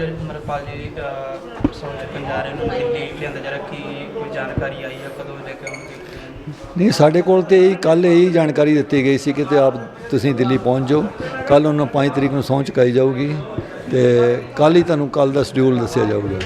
ਬਾਪੂ ਅਮਰਪਾਲ ਜੀ ਅਹ, ਸੌਂ ਚੱਕਣ ਜਾ ਰਹੇ ਨੇ ਦਿੱਲੀ ਲਿਆਂਦਾ ਜਾ ਰਿਹਾ ਕੀ ਕੋਈ ਜਾਣਕਾਰੀ ਆਈ ਹੈ ਕਦੋਂ ਲੈ ਕੇ ਆਉਣਗੇ? ਨਹੀਂ ਸਾਡੇ ਕੋਲ ਤੇ ਇਹ ਕੱਲ ਇਹੀ ਜਾਣਕਾਰੀ ਦਿੱਤੀ ਗਈ ਸੀ ਕਿ ਤੇ ਆਪ ਤੁਸੀਂ ਦਿੱਲੀ ਪਹੁੰਚ ਜਾਓ। ਕੱਲ ਉਹਨਾਂ 5 ਤਰੀਕ ਨੂੰ ਸਹੁੰ ਚੁਕਾਈ ਜਾਊਗੀ ਤੇ ਕੱਲ ਹੀ ਤੁਹਾਨੂੰ ਕੱਲ ਦਾ ਸ਼ਡਿਊਲ ਦੱਸਿਆ ਜਾਊਗਾ।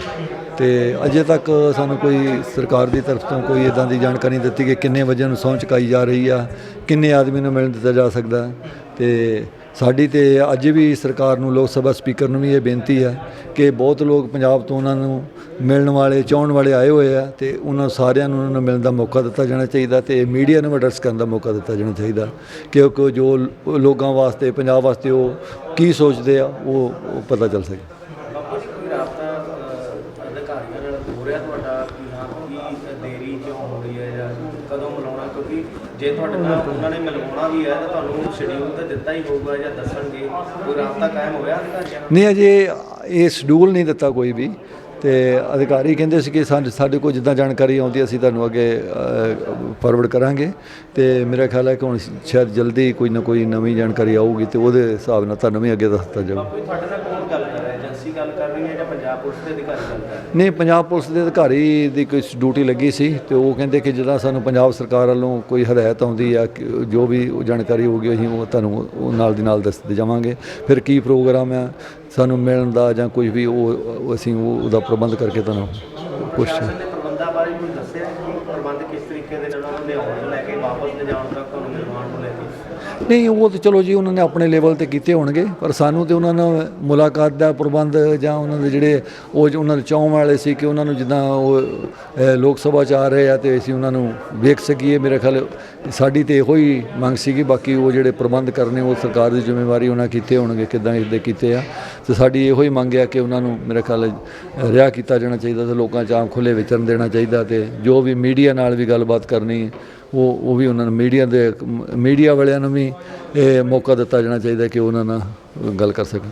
ਤੇ ਅਜੇ ਤੱਕ ਸਾਨੂੰ ਕੋਈ ਸਰਕਾਰ ਦੀ ਤਰਫ ਤੋਂ ਕੋਈ ਇਦਾਂ ਦੀ ਜਾਣਕਾਰੀ ਨਹੀਂ ਦਿੱਤੀ ਕਿ ਕਿੰਨੇ ਵਜੇ ਨੂੰ ਸਹੁੰ ਚੁਕਾਈ ਜਾ ਰਹੀ ਆ ਕਿੰਨੇ ਆਦਮੀ ਨੂੰ ਮਿਲਣ ਦਿੱਤਾ ਜਾ ਸਕਦਾ। ਤੇ ਸਾਡੀ ਤੇ ਅੱਜ ਵੀ ਸਰਕਾਰ ਨੂੰ ਲੋਕ ਸਭਾ ਸਪੀਕਰ ਨੂੰ ਵੀ ਇਹ ਬੇਨਤੀ ਹੈ ਕਿ ਬਹੁਤ ਲੋਕ ਪੰਜਾਬ ਤੋਂ ਉਹਨਾਂ ਨੂੰ ਮਿਲਣ ਵਾਲੇ, ਚਾਹਣ ਵਾਲੇ ਆਏ ਹੋਏ ਆ ਤੇ ਉਹਨਾਂ ਸਾਰਿਆਂ ਨੂੰ ਉਹਨਾਂ ਨੂੰ ਮਿਲਣ ਦਾ ਮੌਕਾ ਦਿੱਤਾ ਜਾਣਾ ਚਾਹੀਦਾ ਤੇ ਮੀਡੀਆ ਨੂੰ ਐਡਰੈਸ ਕਰਨ ਦਾ ਮੌਕਾ ਦਿੱਤਾ ਜਾਣਾ ਚਾਹੀਦਾ। ਕਿਉਂਕਿ ਜੋ ਲੋਕਾਂ ਵਾਸਤੇ, ਪੰਜਾਬ ਵਾਸਤੇ ਉਹ ਕੀ ਸੋਚਦੇ ਆ, ਉਹ ਪਤਾ ਚੱਲ ਸਕੇ। ਅਧਿਕਾਰੀਆਂ ਨਾਲ ਹੋ ਰਿਹਾ ਤੁਹਾਡਾ ਕਿ ਹਾਂ, ਕੀ ਦੇਰੀ ਕਿਉਂ ਹੋ ਰਹੀ ਹੈ ਜਾਂ ਕਦੋਂ ਮਿਲਾਉਣਾ? ਕਿਉਂਕਿ ਜੇ ਤੁਹਾਡੇ ਨਾਲ ਉਹਨਾਂ ਨੇ ਮਿਲਵਾਉਣਾ ਵੀ ਹੈ ਤਾਂ ਤੁਹਾਨੂੰ ਸ਼ਡਿਊਲ ਤਾਂ ਦਿੱਤਾ ਹੀ ਹੋਊਗਾ ਜਾਂ ਦੱਸਣਗੇ, ਕੋਈ ਰਾਬਤਾ ਕਾਇਮ ਹੋਇਆ ਅਧਿਕਾਰੀਆਂ ਨਾਲ? ਨਹੀਂ, ਅਜੇ ਇਹ ਸ਼ਡਿਊਲ ਨਹੀਂ ਦਿੱਤਾ ਕੋਈ ਵੀ। ਤੇ ਅਧਿਕਾਰੀ ਕਹਿੰਦੇ ਸੀ ਕਿ ਸਾਡੇ ਕੋਲ ਜਿੱਦਾਂ ਜਾਣਕਾਰੀ ਆਉਂਦੀ ਅਸੀਂ ਤੁਹਾਨੂੰ ਅੱਗੇ ਫਾਰਵਰਡ ਕਰਾਂਗੇ। ਤੇ ਮੇਰਾ ਖਿਆਲ ਹੈ ਕਿ ਹੁਣ ਸ਼ਾਇਦ ਜਲਦੀ ਕੋਈ ਨਾ ਕੋਈ ਨਵੀਂ ਜਾਣਕਾਰੀ ਆਊਗੀ ਤੇ ਉਹਦੇ ਹਿਸਾਬ ਨਾਲ ਤੁਹਾਨੂੰ ਵੀ ਅੱਗੇ ਦੱਸਤਾ ਜਾਊ। ਬਾਪੂ ਜੀ ਤੁਹਾਡੇ ਨਾਲ ਕੌਣ ਗੱਲ ਕਰ ਰਿਹਾ? ਏਜੰਸੀ ਗੱਲ ਕਰ ਰਹੀ ਹੈ ਜਾਂ ਪੰਜਾਬ ਪੁਲਿਸ ਦੇ ਅਧਿਕਾਰੀ ਗੱਲ ਕਰ ਰਹੇ ਨਹੀਂ ਪੰਜਾਬ ਪੁਲਿਸ ਦੇ ਅਧਿਕਾਰੀ ਦੀ ਕੋਈ ਡਿਊਟੀ ਲੱਗੀ ਸੀ ਤੇ ਉਹ ਕਹਿੰਦੇ ਕਿ ਜਦੋਂ ਸਾਨੂੰ ਪੰਜਾਬ ਸਰਕਾਰ ਵੱਲੋਂ ਕੋਈ ਹਦਾਇਤ ਆਉਂਦੀ ਆ ਜੋ ਵੀ ਜਾਣਕਾਰੀ ਹੋਊਗੀ ਅਸੀਂ ਉਹ ਤੁਹਾਨੂੰ ਉਹ ਨਾਲ ਦੀ ਨਾਲ ਦੱਸਦੇ ਜਾਵਾਂਗੇ। ਫਿਰ ਕੀ ਪ੍ਰੋਗਰਾਮ ਆ? ਸਾਨੂੰ ਮਿਲਣ ਦਾ ਜਾਂ ਕੁਝ ਵੀ ਉਹ ਅਸੀਂ ਉਹ ਉਹਦਾ ਪ੍ਰਬੰਧ ਕਰਕੇ ਤੁਹਾਨੂੰ ਨੇ ਪ੍ਰਬੰਧਾਂ ਬਾਰੇ ਕੋਈ ਦੱਸਿਆ ਕਿ ਪ੍ਰਬੰਧ ਕਿਸ ਤਰੀਕੇ ਦੇ ਨਾਲ ਉਹਨਾਂ ਨੂੰ ਲਿਆਉਣ ਤੋਂ ਲੈ ਕੇ ਵਾਪਸ ਲਿਜਾਣ ਤੱਕ ਤੁਹਾਨੂੰ ਮਿਲਵਾਉਣ ਤੋਂ ਲੈ ਕੇ? ਨਹੀਂ ਉਹ ਤਾਂ ਚਲੋ ਜੀ ਉਹਨਾਂ ਨੇ ਆਪਣੇ ਲੈਵਲ ਤੇ ਕੀਤੇ ਹੋਣਗੇ ਪਰ ਸਾਨੂੰ ਤੇ ਉਹਨਾਂ ਨਾਲ ਮੁਲਾਕਾਤ ਦਾ ਪ੍ਰਬੰਧ ਜਾਂ ਉਹਨਾਂ ਦੇ ਜਿਹੜੇ ਉਹ ਉਹਨਾਂ ਦੇ ਚਾਹਣ ਵਾਲੇ ਸੀ ਕਿ ਉਹਨਾਂ ਨੂੰ ਜਿੱਦਾਂ ਉਹ ਲੋਕ ਸਭਾ ਚ ਆ ਰਹੇ ਆ ਤੇ ਅਸੀਂ ਉਹਨਾਂ ਨੂੰ ਵੇਖ ਸਕੀਏ। ਮੇਰੇ ਖਿਆਲ ਸਾਡੀ ਤੇ ਇਹੋ ਹੀ ਮੰਗ ਸੀਗੀ ਬਾਕੀ ਉਹ ਜਿਹੜੇ ਪ੍ਰਬੰਧ ਕਰਨੇ ਉਹ ਸਰਕਾਰ ਦੀ ਜ਼ਿੰਮੇਵਾਰੀ ਉਹਨਾਂ ਕੀਤੇ ਹੋਣਗੇ ਕਿਦਾਂ ਇਸਦੇ ਕੀਤੇ ਆ। ਤੇ ਸਾਡੀ ਇਹੋ ਹੀ ਮੰਗ ਹੈ ਕਿ ਉਹਨਾਂ ਨੂੰ ਮੇਰੇ ਖਿਆਲ ਰਿਹਾ ਕੀਤਾ ਜਾਣਾ ਚਾਹੀਦਾ ਤੇ ਲੋਕਾਂ 'ਚ ਆਮ ਖੁੱਲੇ ਵਿਚਰਨ ਦੇਣਾ ਚਾਹੀਦਾ ਤੇ ਜੋ ਵੀ ਮੀਡੀਆ ਨਾਲ ਵੀ ਗੱਲਬਾਤ ਕਰਨੀ ਉਹ ਉਹ ਵੀ ਉਹਨਾਂ ਨੂੰ ਮੀਡੀਆ ਦੇ, ਮੀਡੀਆ ਵਾਲਿਆਂ ਨੂੰ ਵੀ ਇਹ ਮੌਕਾ ਦਿੱਤਾ ਜਾਣਾ ਚਾਹੀਦਾ ਕਿ ਉਹਨਾਂ ਨਾਲ ਗੱਲ ਕਰ ਸਕਣ।